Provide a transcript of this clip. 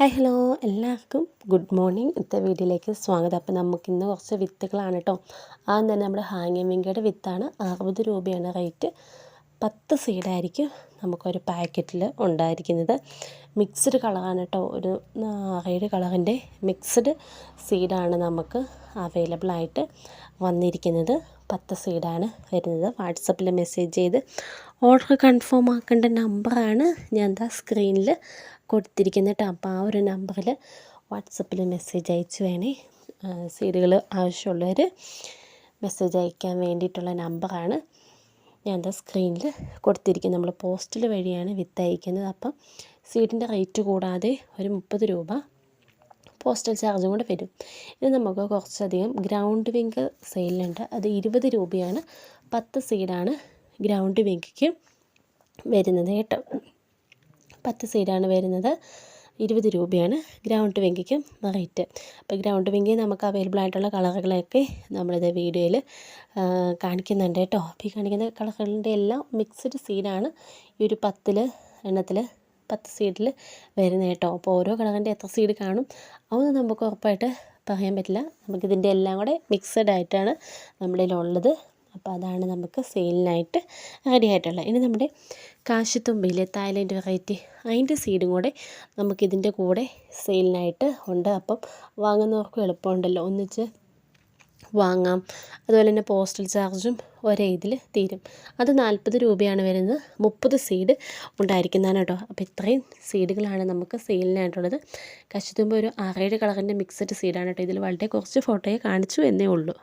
Hi hello എല്ലാവർക്കും good morning ഇന്നത്തെ വീഡിയോയിലേക്ക് സ്വാഗതം. അപ്പോൾ നമുക്കിന്ന് കുറച്ച് വിത്തുകളാണ് കേട്ടോ ആദ്യം തന്നെ നമ്മുടെ ഹാങ്ങിമിങ്കയുടെ വിത്താണ് അറുപത് രൂപയാണ് റേറ്റ്. പത്ത് സീഡായിരിക്കും നമുക്കൊരു പാക്കറ്റിൽ ഉണ്ടായിരിക്കുന്നത്. മിക്സ്ഡ് കളറാണ് കേട്ടോ ഒരു ഏഴ് കളറിന്റെ മിക്സ്ഡ് സീഡാണ് നമുക്ക് അവൈലബിൾ ആയിട്ട് വന്നിരിക്കുന്നത്. പത്ത് സീഡാണ് വരുന്നത്. വാട്സപ്പിൽ മെസ്സേജ് ചെയ്ത് ഓർഡർ കൺഫേം ആക്കേണ്ട നമ്പറാണ് ഞാൻ എന്താ സ്ക്രീനിൽ കൊടുത്തിരിക്കുന്നത് അപ്പോൾ ആ ഒരു നമ്പറിൽ വാട്സപ്പിൽ മെസ്സേജ് അയച്ചു വേണേ. സീഡുകൾ ആവശ്യമുള്ളവർ മെസ്സേജ് അയക്കാൻ വേണ്ടിയിട്ടുള്ള നമ്പറാണ്. ഞാൻ എന്താ സ്ക്രീനിൽ കൊടുത്തിരിക്കുന്നത്. നമ്മൾ പോസ്റ്റിൽ വഴിയാണ് വിത്ത് അയക്കുന്നത്. അപ്പം സീഡിന്റെ റേറ്റ് കൂടാതെ ഒരു മുപ്പത് രൂപ പോസ്റ്റൽ ചാർജും കൂടെ വരും. ഇത് നമുക്ക് കുറച്ചധികം ഗ്രൗണ്ട് വിങ്ക് സെയിലുണ്ട് അത് ഇരുപത് രൂപയാണ്. പത്ത് സീഡാണ് ഗ്രൗണ്ട് വിങ്കിക്ക് വരുന്നത് കേട്ടോ. പത്ത് സീഡാണ് വരുന്നത്. ഇരുപത് രൂപയാണ്. ഗ്രൗണ്ട് വെങ്കിക്കും റേറ്റ് അപ്പോൾ ഗ്രൗണ്ട് വെങ്കി നമുക്ക് അവൈലബിൾ ആയിട്ടുള്ള കളറുകളൊക്കെ നമ്മളിത് വീഡിയോയിൽ കാണിക്കുന്നുണ്ട് കേട്ടോ. അപ്പോൾ ഈ കാണിക്കുന്ന കളറുകളുടെ എല്ലാം മിക്സ്ഡ് സീഡാണ്. ഈ ഒരു പത്തിൽ എണ്ണത്തിൽ പത്ത് സീഡിൽ വരുന്നത് കേട്ടോ. അപ്പോൾ ഓരോ കളറിന്റെ എത്ര സീഡ് കാണും അതൊന്നും നമുക്ക് ഉറപ്പായിട്ട് പറയാൻ പറ്റില്ല. നമുക്കിതിന്റെ എല്ലാം കൂടെ മിക്സഡ് ആയിട്ടാണ് നമ്മുടെ ഉള്ളത് അപ്പോൾ അതാണ് നമുക്ക് സെയിലിനായിട്ട് റെഡി ആയിട്ടുള്ളത് ഇനി നമ്മുടെ കാശിത്തുമ്പിയിലെ തായ്ലൻഡ് വെറൈറ്റി അതിന്റെ സീഡും കൂടെ നമുക്കിതിന്റെ കൂടെ സെയിലിനായിട്ട് ഉണ്ട്. അപ്പം വാങ്ങുന്നവർക്കും എളുപ്പമുണ്ടല്ലോ. ഒന്നിച്ച് വാങ്ങാം. അതുപോലെ തന്നെ പോസ്റ്റൽ ചാർജും ഒരേ ഇതിൽ തീരും. അത് നാൽപ്പത് രൂപയാണ് വരുന്നത്. മുപ്പത് സീഡ് ഉണ്ടായിരിക്കുന്നതാണ് കേട്ടോ. അപ്പോൾ ഇത്രയും സീഡുകളാണ് നമുക്ക് സെയിലിനായിട്ടുള്ളത്. കശിത്തുമ്പോൾ ഒരു ആറേഴ് കളറിന്റെ മിക്സഡ് സീഡാണ് കേട്ടോ. ഇതിൽ വളരെ കുറച്ച് ഫോട്ടോയെ കാണിച്ചു എന്നേ ഉള്ളൂ.